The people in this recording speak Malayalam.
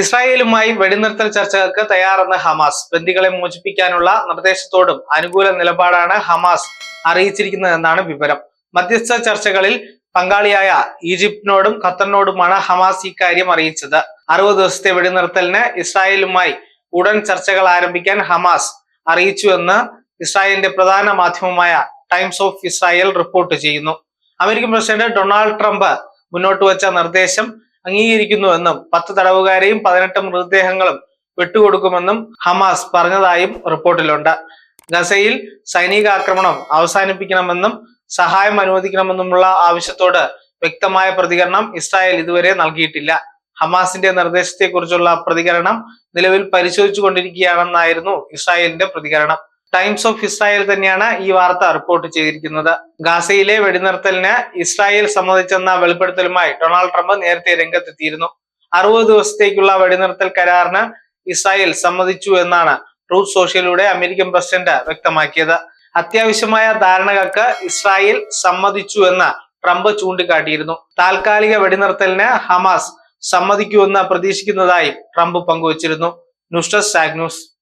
ഇസ്രായേലുമായി വെടിനിർത്തൽ ചർച്ചകൾക്ക് തയ്യാറെന്ന് ഹമാസ്. ബന്ദികളെ മോചിപ്പിക്കാനുള്ള നിർദ്ദേശത്തോടും അനുകൂല നിലപാടാണ് ഹമാസ് അറിയിച്ചിരിക്കുന്നതെന്നാണ് വിവരം. മധ്യസ്ഥ ചർച്ചകളിൽ പങ്കാളിയായ ഈജിപ്തിനോടും ഖത്തറിനോടുമാണ് ഹമാസ് ഇക്കാര്യം അറിയിച്ചത്. അറുപത് ദിവസത്തെ വെടിനിർത്തലിന് ഇസ്രായേലുമായി ഉടൻ ചർച്ചകൾ ആരംഭിക്കാൻ ഹമാസ് അറിയിച്ചുവെന്ന് ഇസ്രായേലിന്റെ പ്രധാന മാധ്യമമായ ടൈംസ് ഓഫ് ഇസ്രായേൽ റിപ്പോർട്ട് ചെയ്യുന്നു. അമേരിക്കൻ പ്രസിഡന്റ് ഡൊണാൾഡ് ട്രംപ് മുന്നോട്ട് വച്ച നിർദ്ദേശം അംഗീകരിക്കുന്നുവെന്നും പത്ത് തടവുകാരെയും പതിനെട്ട് മൃതദേഹങ്ങളും വിട്ടുകൊടുക്കുമെന്നും ഹമാസ് പറഞ്ഞതായും റിപ്പോർട്ടിലുണ്ട്. ഗസയിൽ സൈനികാക്രമണം അവസാനിപ്പിക്കണമെന്നും സഹായം അനുവദിക്കണമെന്നുമുള്ള ആവശ്യത്തോട് വ്യക്തമായ പ്രതികരണം ഇസ്രായേൽ ഇതുവരെ നൽകിയിട്ടില്ല. ഹമാസിന്റെ നിർദ്ദേശത്തെക്കുറിച്ചുള്ള പ്രതികരണം നിലവിൽ പരിശോധിച്ചു കൊണ്ടിരിക്കുകയാണെന്നായിരുന്നു ഇസ്രായേലിന്റെ പ്രതികരണം. ടൈംസ് ഓഫ് ഇസ്രായേൽ തന്നെയാണ് ഈ വാർത്ത റിപ്പോർട്ട് ചെയ്തിരിക്കുന്നത്. ഗാസയിലെ വെടിനിർത്തലിന് ഇസ്രായേൽ സമ്മതിച്ചെന്ന വെളിപ്പെടുത്തലുമായി ഡൊണാൾഡ് ട്രംപ് നേരത്തെ രംഗത്തെത്തിയിരുന്നു. അറുപത് ദിവസത്തേക്കുള്ള വെടിനിർത്തൽ കരാറിന് ഇസ്രായേൽ സമ്മതിച്ചു എന്നാണ് ട്രൂത്ത് സോഷ്യലിലൂടെ അമേരിക്കൻ പ്രസിഡന്റ് വ്യക്തമാക്കിയത്. അത്യാവശ്യമായ ധാരണകൾക്ക് ഇസ്രായേൽ സമ്മതിച്ചു എന്ന് ട്രംപ് ചൂണ്ടിക്കാട്ടിയിരുന്നു. താൽക്കാലിക വെടിനിർത്തലിന് ഹമാസ് സമ്മതിക്കുമെന്ന് പ്രതീക്ഷിക്കുന്നതായി ട്രംപ് പങ്കുവച്ചിരുന്നു. News desk Sag news.